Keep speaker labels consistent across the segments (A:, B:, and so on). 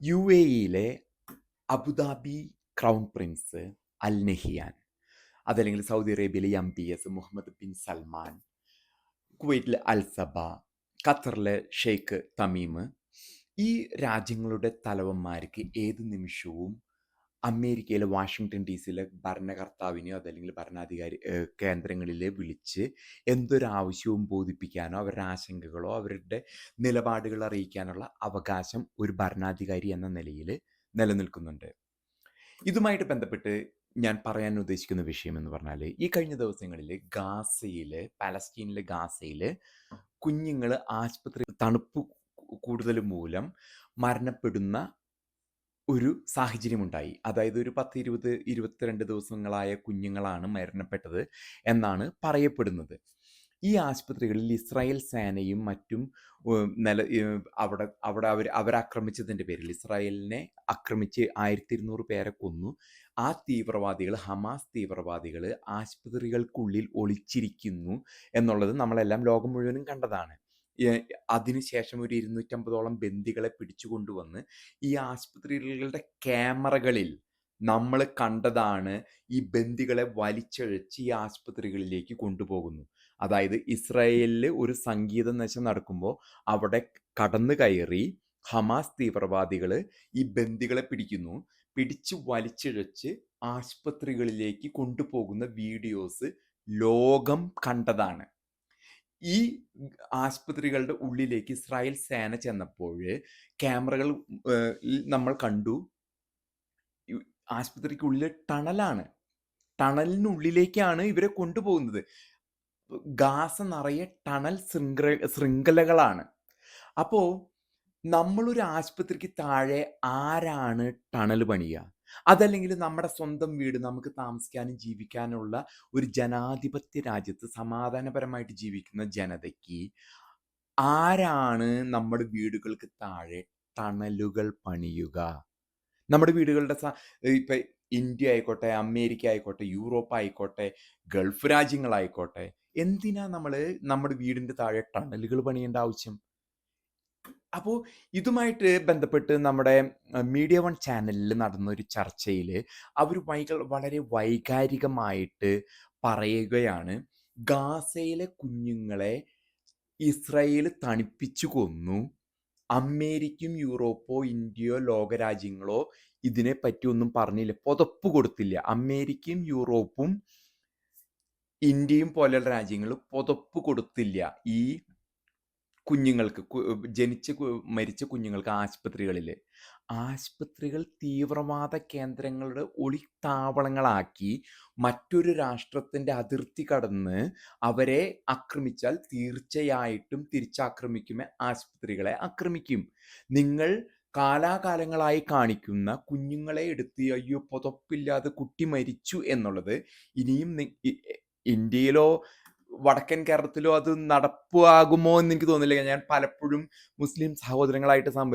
A: U A ഇയിലെ Abu Dhabi crown prince Al Nahyan അതല്ലെങ്കിൽ Saudi അറേബ്യയിലെ M B S Mohammed bin Salman കുവൈറ്റിലെ Al സബ ഖത്തറിലെ Sheikh Tamim ഈ രാജ്യങ്ങളുടെ തലവന്മാർക്ക് ഏത് നിമിഷവും അമേരിക്കയിലെ വാഷിങ്ടൺ ഡി സിയിലെ ഭരണകർത്താവിനെയോ അതല്ലെങ്കിൽ ഭരണാധികാരി കേന്ദ്രങ്ങളിലെ വിളിച്ച് എന്തൊരാവശ്യവും ബോധിപ്പിക്കാനോ അവരുടെ ആശങ്കകളോ അവരുടെ നിലപാടുകൾ അറിയിക്കാനുള്ള അവകാശം ഒരു ഭരണാധികാരി എന്ന നിലയിൽ നിലനിൽക്കുന്നുണ്ട്. ഇതുമായിട്ട് ബന്ധപ്പെട്ട് ഞാൻ പറയാൻ ഉദ്ദേശിക്കുന്ന വിഷയം എന്ന് പറഞ്ഞാൽ ഈ കഴിഞ്ഞ ദിവസങ്ങളിൽ ഗാസയിൽ പാലസ്റ്റീനിലെ ഗാസയിൽ കുഞ്ഞുങ്ങൾ ആശുപത്രി തണുപ്പ് കൂടുതൽ മൂലം മരണപ്പെടുന്ന ഒരു സാഹചര്യമുണ്ടായി. അതായത് ഒരു പത്ത് ഇരുപത് ഇരുപത്തിരണ്ട് ദിവസങ്ങളായ കുഞ്ഞുങ്ങളാണ് മരണപ്പെട്ടത് എന്നാണ് പറയപ്പെടുന്നത്. ഈ ആശുപത്രികളിൽ ഇസ്രായേൽ സേനയും മറ്റും നില അവിടെ അവിടെ അവർ അവരാക്രമിച്ചതിന്റെ പേരിൽ ഇസ്രായേലിനെ ആക്രമിച്ച് ആയിരത്തി ഇരുന്നൂറ് പേരെ കൊന്നു. ആ തീവ്രവാദികൾ ഹമാസ് തീവ്രവാദികൾ ആശുപത്രികൾക്കുള്ളിൽ ഒളിച്ചിരിക്കുന്നു എന്നുള്ളത് നമ്മളെല്ലാം ലോകം മുഴുവനും കണ്ടതാണ്. അതിനുശേഷം ഒരു ഇരുന്നൂറ്റമ്പതോളം ബന്ദികളെ പിടിച്ചുകൊണ്ടുവന്ന് ഈ ആശുപത്രികളുടെ ക്യാമറകളിൽ നമ്മൾ കണ്ടതാണ് ഈ ബന്ദികളെ വലിച്ചഴച്ച് ഈ ആശുപത്രികളിലേക്ക് കൊണ്ടുപോകുന്നു. അതായത് ഇസ്രായേലിൽ ഒരു സംഗീത നശം നടക്കുമ്പോൾ അവിടെ കടന്നു കയറി ഹമാസ് തീവ്രവാദികൾ ഈ ബന്ദികളെ പിടിക്കുന്നു. പിടിച്ച് വലിച്ചിഴച്ച് ആശുപത്രികളിലേക്ക് കൊണ്ടുപോകുന്ന വീഡിയോസ് ലോകം കണ്ടതാണ്. ഈ ആശുപത്രികളുടെ ഉള്ളിലേക്ക് ഇസ്രായേൽ സേന ചെന്നപ്പോൾ ക്യാമറകൾ നമ്മൾ കണ്ടു. ആശുപത്രിക്കുള്ളിൽ ടണലാണ്. ടണലിനുള്ളിലേക്കാണ് ഇവരെ കൊണ്ടുപോകുന്നത്. ഗാസ നിറയെ ടണൽ ശൃംഖല ശൃംഖലകളാണ്. അപ്പോൾ നമ്മളൊരു ആശുപത്രിക്ക് താഴെ ആരാണ് ടണൽ പണിയുക? അതല്ലെങ്കിൽ നമ്മുടെ സ്വന്തം വീട് നമുക്ക് താമസിക്കാനും ജീവിക്കാനുള്ള ഒരു ജനാധിപത്യ രാജ്യത്ത് സമാധാനപരമായിട്ട് ജീവിക്കുന്ന ജനതയ്ക്ക് ആരാണ് നമ്മുടെ വീടുകൾക്ക് താഴെ തണലുകൾ പണിയുക? നമ്മുടെ വീടുകളുടെ ഇപ്പൊ ഇന്ത്യ ആയിക്കോട്ടെ അമേരിക്ക ആയിക്കോട്ടെ യൂറോപ്പ് ആയിക്കോട്ടെ ഗൾഫ് രാജ്യങ്ങളായിക്കോട്ടെ എന്തിനാ നമ്മൾ നമ്മുടെ വീടിന്റെ താഴെ ടണലുകൾ പണിയേണ്ട ആവശ്യം? അപ്പോൾ ഇതുമായിട്ട് ബന്ധപ്പെട്ട് നമ്മുടെ മീഡിയ വൺ ചാനലിൽ നടന്ന ഒരു ചർച്ചയിൽ അവർ വൈകൾ വളരെ വൈകാരികമായിട്ട് പറയുകയാണ് ഗാസയിലെ കുഞ്ഞുങ്ങളെ ഇസ്രയേൽ തണുപ്പിച്ചു കൊന്നു. അമേരിക്കയും യൂറോപ്പോ ഇന്ത്യയോ ലോകരാജ്യങ്ങളോ ഇതിനെപ്പറ്റി ഒന്നും പറഞ്ഞില്ല. പുതപ്പ് കൊടുത്തില്ല. അമേരിക്കയും യൂറോപ്പും ഇന്ത്യയും പോലെയുള്ള രാജ്യങ്ങൾ പുതപ്പ് കൊടുത്തില്ല. ഈ കുഞ്ഞുങ്ങൾക്ക് ജനിച്ച് മരിച്ച കുഞ്ഞുങ്ങൾക്ക് ആശുപത്രികളിൽ ആശുപത്രികൾ തീവ്രവാദ കേന്ദ്രങ്ങളുടെ ഒളിത്താവളങ്ങളാക്കി മറ്റൊരു രാഷ്ട്രത്തിന്റെ അതിർത്തി കടന്ന് അവരെ ആക്രമിച്ചാൽ തീർച്ചയായിട്ടും തിരിച്ചാക്രമിക്കുമേ ആശുപത്രികളെ ആക്രമിക്കും. നിങ്ങൾ കാലാകാലങ്ങളായി കാണിക്കുന്ന കുഞ്ഞുങ്ങളെ എടുത്ത് അയ്യോ പുതപ്പില്ലാതെ കുട്ടി മരിച്ചു എന്നുള്ളത് ഇനിയും ഇന്ത്യയിലോ വടക്കൻ കേരളത്തിലോ അത് നടപ്പാകുമോ എന്ന് എനിക്ക് തോന്നില്ല ഞാൻ പലപ്പോഴും മുസ്ലിം സഹോദരങ്ങളായിട്ട് സംഭ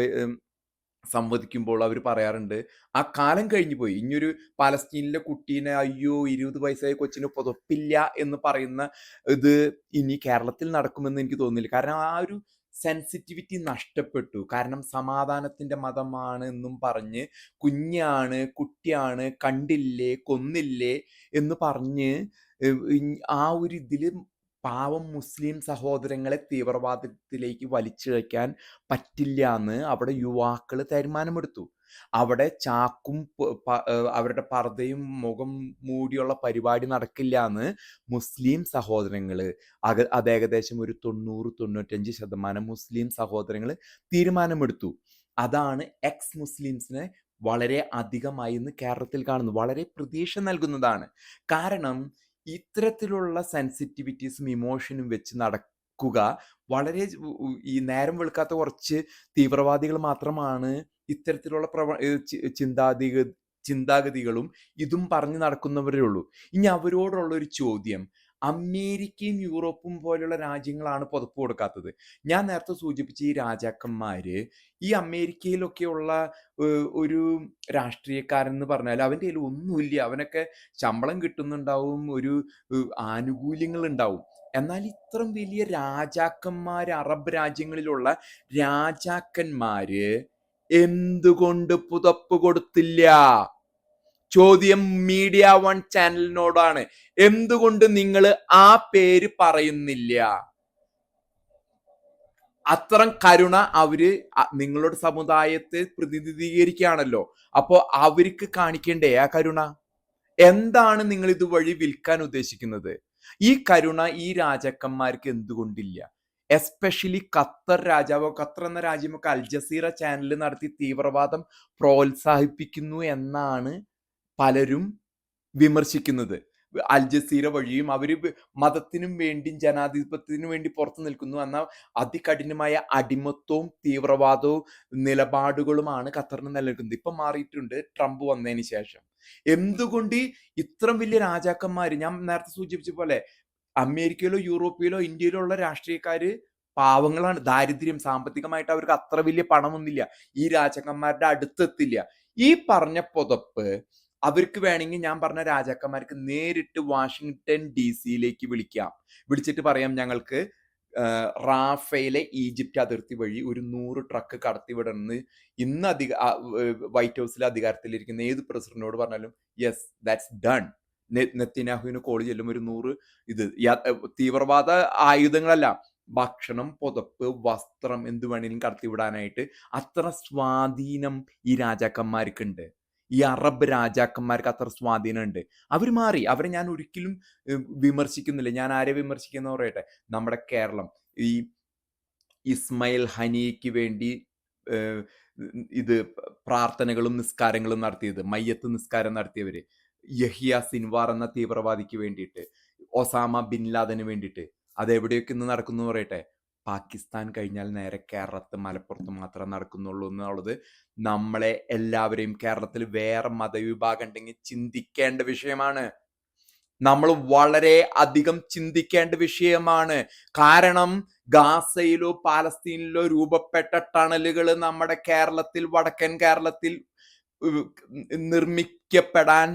A: സംവദിക്കുമ്പോൾ അവർ പറയാറുണ്ട് ആ കാലം കഴിഞ്ഞു പോയി. ഇനിയൊരു പാലസ്തീനിലെ കുട്ടീനെ അയ്യോ ഇരുപത് വയസ്സായ കൊച്ചിന് പുതപ്പില്ല എന്ന് പറയുന്ന ഇത് ഇനി കേരളത്തിൽ നടക്കുമെന്ന് എനിക്ക് തോന്നുന്നില്ല. കാരണം ആ ഒരു സെൻസിറ്റിവിറ്റി നഷ്ടപ്പെട്ടു. കാരണം സമാധാനത്തിന്റെ മതമാണ് എന്നും പറഞ്ഞ് കുഞ്ഞാണ് കുട്ടിയാണ് കണ്ടില്ലേ കൊന്നില്ലേ എന്ന് പറഞ്ഞ് ആ ഒരു ഇതിൽ പാവം മുസ്ലിം സഹോദരങ്ങളെ തീവ്രവാദത്തിലേക്ക് വലിച്ചു വയ്ക്കാൻ പറ്റില്ല എന്ന് അവിടെ യുവാക്കൾ തീരുമാനമെടുത്തു. അവിടെ ചാക്കും അവരുടെ പർദ്ദയും മുഖം മൂടിയുള്ള പരിപാടി നടക്കില്ല എന്ന് മുസ്ലിം സഹോദരങ്ങൾ അക അത് ഏകദേശം ഒരു തൊണ്ണൂറ് തൊണ്ണൂറ്റഞ്ച് ശതമാനം മുസ്ലിം സഹോദരങ്ങൾ തീരുമാനമെടുത്തു. അതാണ് എക്സ് മുസ്ലിംസിനെ വളരെ അധികമായി ഇന്ന് കേരളത്തിൽ കാണുന്നു വളരെ പ്രതീക്ഷ നൽകുന്നതാണ്. കാരണം ഇത്തരത്തിലുള്ള സെൻസിറ്റിവിറ്റീസും ഇമോഷനും വെച്ച് നടക്കുക വളരെ ഈ നേരം വെളുക്കാത്ത കുറച്ച് തീവ്രവാദികൾ മാത്രമാണ് ഇത്തരത്തിലുള്ള പ്രവ ഏഹ് ചിന്താഗതികളും ഇതും പറഞ്ഞു നടക്കുന്നവരേ ഉള്ളൂ. ഇനി അവരോടുള്ള ഒരു ചോദ്യം. അമേരിക്കയും യൂറോപ്പും പോലുള്ള രാജ്യങ്ങളാണ് പുതപ്പ് കൊടുക്കാത്തത്. ഞാൻ നേരത്തെ സൂചിപ്പിച്ച ഈ രാജാക്കന്മാര് ഈ അമേരിക്കയിലൊക്കെയുള്ള ഒരു രാഷ്ട്രീയക്കാരൻ എന്ന് പറഞ്ഞാൽ അവന്റെ കയ്യിൽ ഒന്നുമില്ല. അവനൊക്കെ ശമ്പളം കിട്ടുന്നുണ്ടാവും ഒരു ആനുകൂല്യങ്ങൾ ഉണ്ടാവും എന്നാൽ ഇത്രയും വലിയ രാജാക്കന്മാർ അറബ് രാജ്യങ്ങളിലുള്ള രാജാക്കന്മാര് എന്തുകൊണ്ട് പുതപ്പ് കൊടുത്തില്ല? ചോദ്യം മീഡിയ വൺ ചാനലിനോടാണ്. എന്തുകൊണ്ട് നിങ്ങൾ ആ പേര് പറയുന്നില്ല? അത്തരം കരുണ അവർ നിങ്ങളുടെ സമുദായത്തെ പ്രതിനിധീകരിക്കുകയാണല്ലോ. അപ്പോ അവർക്ക് കാണിക്കേണ്ടേ ആ കരുണ? എന്താണ് നിങ്ങൾ ഇതുവഴി വിൽക്കാൻ ഉദ്ദേശിക്കുന്നത്? ഈ കരുണ ഈ രാജാക്കന്മാർക്ക് എന്തുകൊണ്ടില്ല? എസ്പെഷ്യലി ഖത്തർ രാജാവ് ഖത്തർ എന്ന രാജ്യമൊക്കെ അൽ ജസീറ ചാനൽ നടത്തി തീവ്രവാദം പ്രോത്സാഹിപ്പിക്കുന്നു എന്നാണ് പലരും വിമർശിക്കുന്നത്. അൽ ജസീറ വഴിയും അവർ മതത്തിനും വേണ്ടിയും ജനാധിപത്യത്തിനും വേണ്ടി പുറത്തു നിൽക്കുന്നു എന്നാൽ അതികഠിനമായ അടിമത്വവും തീവ്രവാദവും നിലപാടുകളുമാണ് ഖത്തറിന് നിലനിൽക്കുന്നത് ഇപ്പം മാറിയിട്ടുണ്ട് ട്രംപ് വന്നതിന് ശേഷം. എന്തുകൊണ്ട് ഇത്രയും വലിയ രാജാക്കന്മാർ ഞാൻ നേരത്തെ സൂചിപ്പിച്ച പോലെ അമേരിക്കയിലോ യൂറോപ്പിലോ ഇന്ത്യയിലോ ഉള്ള രാഷ്ട്രീയക്കാർ പാവങ്ങളാണ്. ദാരിദ്ര്യം സാമ്പത്തികമായിട്ട് അവർക്ക് അത്ര വലിയ പണമൊന്നുമില്ല. ഈ രാജാക്കന്മാരുടെ അടുത്തെത്തില്ല. ഈ പറഞ്ഞ പുതപ്പ് അവർക്ക് വേണമെങ്കിൽ ഞാൻ പറഞ്ഞ രാജാക്കന്മാർക്ക് നേരിട്ട് വാഷിങ്ടൺ ഡി സിയിലേക്ക് വിളിക്കാം. വിളിച്ചിട്ട് പറയാം ഞങ്ങൾക്ക് റാഫയിലെ ഈജിപ്റ്റ് അതിർത്തി വഴി ഒരു നൂറ് ട്രക്ക് കടത്തിവിടണമെന്ന് ഇന്ന് അധിക വൈറ്റ് ഹൗസിലെ അധികാരത്തിലിരിക്കുന്ന ഏത് പ്രസിഡന്റിനോട് പറഞ്ഞാലും യെസ് ദാറ്റ്സ് ഡൺ നെത്തിനാഹുവിന് കോൾ ചെല്ലും ഒരു നൂറ് ഇത്. തീവ്രവാദ ആയുധങ്ങളല്ല. ഭക്ഷണം പുതപ്പ് വസ്ത്രം എന്ത് വേണേലും കടത്തിവിടാനായിട്ട് അത്ര സ്വാധീനം ഈ രാജാക്കന്മാർക്കുണ്ട്. ഈ അറബ് രാജാക്കന്മാർക്ക് അത്ര സ്വാധീനമുണ്ട് അവർ മാറി. അവരെ ഞാൻ ഒരിക്കലും വിമർശിക്കുന്നില്ല. ഞാൻ ആരെ വിമർശിക്കുന്ന പറയട്ടെ? നമ്മുടെ കേരളം. ഈ ഇസ്മയിൽ ഹനിക്ക് വേണ്ടി ഇത് പ്രാർത്ഥനകളും നിസ്കാരങ്ങളും നടത്തിയത് മയ്യത്ത് നിസ്കാരം നടത്തിയവര്. യഹിയ സിൻവാർ എന്ന തീവ്രവാദിക്ക് വേണ്ടിയിട്ട് ഒസാമ ബിൻ ലാദന് വേണ്ടിയിട്ട്. അത് എവിടെയൊക്കെ ഇന്ന് നടക്കുന്നു പറയട്ടെ? പാകിസ്ഥാൻ കഴിഞ്ഞാൽ നേരെ കേരളത്ത് മലപ്പുറത്ത് മാത്രമേ നടക്കുന്നുള്ളൂ എന്നുള്ളത് നമ്മളെ എല്ലാവരെയും കേരളത്തിൽ വേറെ മതവിഭാഗം ഉണ്ടെങ്കിൽ ചിന്തിക്കേണ്ട വിഷയമാണ്. നമ്മൾ വളരെ അധികം ചിന്തിക്കേണ്ട വിഷയമാണ്. കാരണം ഗാസയിലോ പാലസ്തീനിലോ രൂപപ്പെട്ട ടണലുകൾ നമ്മുടെ കേരളത്തിൽ വടക്കൻ കേരളത്തിൽ നിർമ്മിക്കപ്പെടാൻ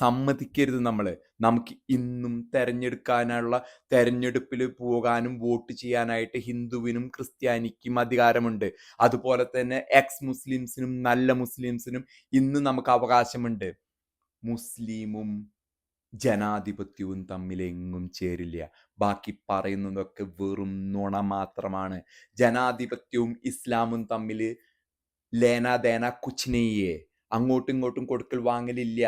A: സമ്മതിക്കരുത് നമ്മൾ നമുക്ക് ഇന്നും തെരഞ്ഞെടുക്കാനുള്ള തെരഞ്ഞെടുപ്പിൽ പോകാനും വോട്ട് ചെയ്യാനായിട്ട് ഹിന്ദുവിനും ക്രിസ്ത്യാനിക്കും അധികാരമുണ്ട്. അതുപോലെ തന്നെ എക്സ് മുസ്ലിംസിനും നല്ല മുസ്ലിംസിനും ഇന്ന് നമുക്ക് അവകാശമുണ്ട്. മുസ്ലിമും ജനാധിപത്യവും തമ്മിൽ എങ്ങും ചേരില്ല. ബാക്കി പറയുന്നതൊക്കെ വെറും നുണ മാത്രമാണ്. ജനാധിപത്യവും ഇസ്ലാമും തമ്മിൽ ലേനാദേന കുച്ചിനെയെ അങ്ങോട്ടും ഇങ്ങോട്ടും കൊടുക്കൽ വാങ്ങലില്ല.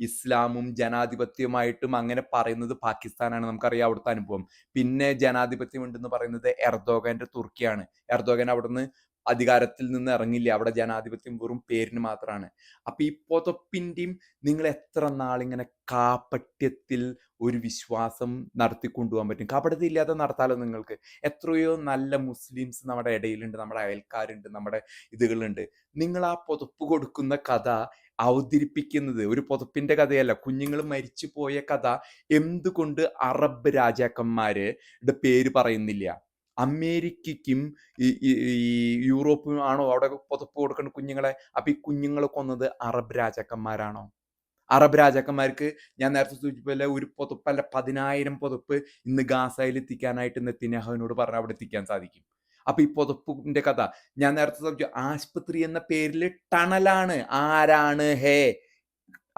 A: ഇസ്ലാമും ജനാധിപത്യവുമായിട്ടും അങ്ങനെ പറയുന്നത് പാകിസ്ഥാനാണ്. നമുക്കറിയാം അവിടുത്തെ അനുഭവം. പിന്നെ ജനാധിപത്യം ഉണ്ടെന്ന് പറയുന്നത് എർദോഗന്റെ തുർക്കിയാണ്. എർദോഗൻ അവിടുന്ന് അധികാരത്തിൽ നിന്ന് ഇറങ്ങില്ല. അവിടെ ജനാധിപത്യം വെറും പേരിന് മാത്രമാണ് അപ്പൊ ഈ പൊതപ്പിന്റെയും നിങ്ങൾ എത്ര നാളിങ്ങനെ കാപ്പട്യത്തിൽ ഒരു വിശ്വാസം നടത്തിക്കൊണ്ടുപോകാൻ പറ്റും? കാപ്പട്യത്തിൽ ഇല്ലാതെ നടത്താലോ നിങ്ങൾക്ക്? എത്രയോ നല്ല മുസ്ലിംസ് നമ്മുടെ ഇടയിലുണ്ട് നമ്മുടെ അയൽക്കാരുണ്ട് നമ്മുടെ ഇതുകളുണ്ട്. നിങ്ങൾ ആ പുതപ്പ് കൊടുക്കുന്ന കഥ അവതരിപ്പിക്കുന്നത് ഒരു പുതപ്പിന്റെ കഥയല്ല. കുഞ്ഞുങ്ങൾ മരിച്ചു പോയ കഥ എന്തുകൊണ്ട് അറബ് രാജാക്കന്മാരുടെ പേര് പറയുന്നില്ല? അമേരിക്കയ്ക്കും യൂറോപ്പും ആണോ അവിടെ പുതപ്പ് കൊടുക്കുന്ന കുഞ്ഞുങ്ങളെ? അപ്പൊ ഈ കുഞ്ഞുങ്ങളെ കൊന്നത് അറബ് രാജാക്കന്മാരാണോ? അറബ് രാജാക്കന്മാർക്ക് ഞാൻ നേരത്തെ സൂചിപ്പിച്ച ഒരു പുതപ്പല്ല പതിനായിരം പുതപ്പ് ഇന്ന് ഗാസയിൽ എത്തിക്കാനായിട്ട് നെത്തിനഹുവിനോട് പറഞ്ഞാൽ അവിടെ എത്തിക്കാൻ സാധിക്കും. അപ്പൊ ഈ പുതപ്പിന്റെ കഥ ഞാൻ നേരത്തെ സൂചിപ്പിച്ചു ആശുപത്രി എന്ന പേരിൽ ടണലാണ്. ആരാണ്? ഹേ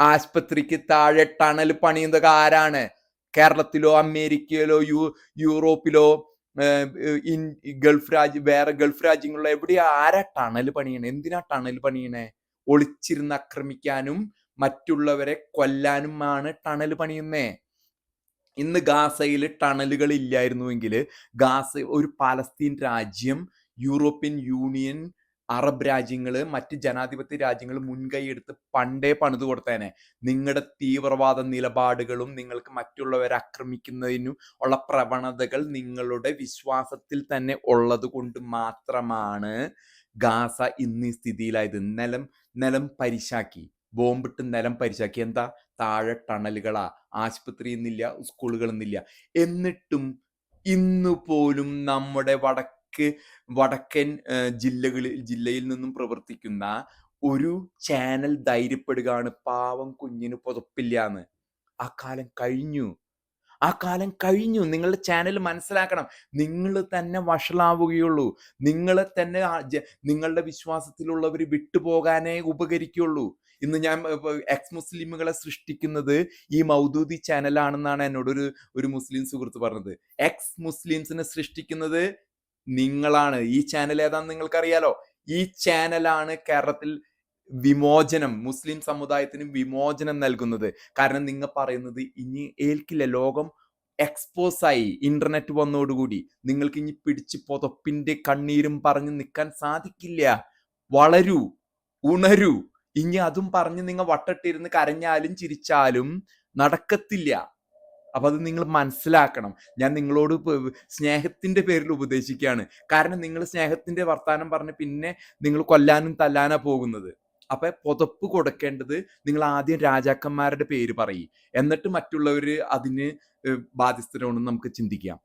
A: ആശുപത്രിക്ക് താഴെ ടണൽ പണിയുന്നത് ആരാണ്? കേരളത്തിലോ അമേരിക്കയിലോ യു യൂറോപ്പിലോ ഗൾഫ് രാജ്യം വേറെ ഗൾഫ് രാജ്യങ്ങളിലെ എവിടെയാ ആരാ ടണൽ പണിയണേ? എന്തിനാ ടണൽ പണിയണേ? ഒളിച്ചിരുന്ന് ആക്രമിക്കാനും മറ്റുള്ളവരെ കൊല്ലാനുമാണ് ടണൽ പണിയുന്നേ. ഇന്ന് ഗാസയിൽ ടണലുകൾ ഇല്ലായിരുന്നുവെങ്കിൽ ഗാസ ഒരു പാലസ്തീൻ രാജ്യം യൂറോപ്യൻ യൂണിയൻ അറബ് രാജ്യങ്ങൾ മറ്റ് ജനാധിപത്യ രാജ്യങ്ങൾ മുൻകൈ എടുത്ത് പണ്ടേ പണിത് കൊടുത്തേനെ. നിങ്ങളുടെ തീവ്രവാദ നിലപാടുകളും നിങ്ങൾക്ക് മറ്റുള്ളവരെ ആക്രമിക്കുന്നതിനും ഉള്ള പ്രവണതകൾ നിങ്ങളുടെ വിശ്വാസത്തിൽ തന്നെ ഉള്ളത് കൊണ്ട് മാത്രമാണ് ഗാസ ഇന്ന് ഈ സ്ഥിതിയിലായത്. നിലം നിലം പരിശാക്കി. ബോംബിട്ട് നിലം പരിശാക്കി. എന്താ? താഴെ ടണലുകളാ. ആശുപത്രി എന്നില്ല സ്കൂളുകൾ എന്നില്ല എന്നിട്ടും ഇന്ന് പോലും നമ്മുടെ വടക്ക് വടക്കൻ ജില്ലകളിൽ ജില്ലയിൽ നിന്നും പ്രവർത്തിക്കുന്ന ഒരു ചാനൽ ധൈര്യപ്പെടുകയാണ് പാവം കുഞ്ഞിന് പുതപ്പില്ല എന്ന് ആ കാലം കഴിഞ്ഞു. ആ കാലം കഴിഞ്ഞു. നിങ്ങളുടെ ചാനൽ മനസ്സിലാക്കണം. നിങ്ങൾ തന്നെ വഷളാവുകയുള്ളൂ. നിങ്ങളെ തന്നെ നിങ്ങളുടെ വിശ്വാസത്തിലുള്ളവർ വിട്ടുപോകാനേ ഉപകരിക്കുള്ളൂ ഇന്ന് ഞാൻ എക്സ് മുസ്ലിമുകളെ സൃഷ്ടിക്കുന്നത് ഈ മൗദൂദി ചാനലാണെന്നാണ് എന്നോട് ഒരു ഒരു മുസ്ലിം സുഹൃത്ത് പറഞ്ഞത്. എക്സ് മുസ്ലിംസിനെ സൃഷ്ടിക്കുന്നത് നിങ്ങളാണ്. ഈ ചാനൽ ഏതാണെന്ന് നിങ്ങൾക്കറിയാലോ? ഈ ചാനലാണ് കേരളത്തിൽ വിമോചനം മുസ്ലിം സമുദായത്തിന് വിമോചനം നൽകുന്നത്. കാരണം നിങ്ങൾ പറയുന്നത് ഇനി ഏൽക്കില്ല. ലോകം എക്സ്പോസ് ആയി. ഇന്റർനെറ്റ് വന്നതോടുകൂടി. നിങ്ങൾക്ക് ഇനി പിടിച്ച് പൊതപ്പിന്റെ കണ്ണീരും പറഞ്ഞ് നിൽക്കാൻ സാധിക്കില്ല. വളരൂ ഉണരൂ. ഇനി അതും പറഞ്ഞ് നിങ്ങൾ വട്ടട്ടിരുന്ന് കരഞ്ഞാലും ചിരിച്ചാലും നടക്കത്തില്ല. അപ്പൊ അത് നിങ്ങൾ മനസ്സിലാക്കണം. ഞാൻ നിങ്ങളോട് സ്നേഹത്തിന്റെ പേരിൽ ഉപദേശിക്കുകയാണ്. കാരണം നിങ്ങൾ സ്നേഹത്തിന്റെ വർത്തമാനം പറഞ്ഞ് പിന്നെ നിങ്ങൾ കൊല്ലാനും തല്ലാനാ പോകുന്നത്. അപ്പൊ പുതപ്പ് കൊടുക്കേണ്ടത് നിങ്ങൾ ആദ്യം രാജാക്കന്മാരുടെ പേര് പറയും. എന്നിട്ട് മറ്റുള്ളവർ അതിന് ബാധ്യസ്ഥരാണെന്ന് നമുക്ക് ചിന്തിക്കാം.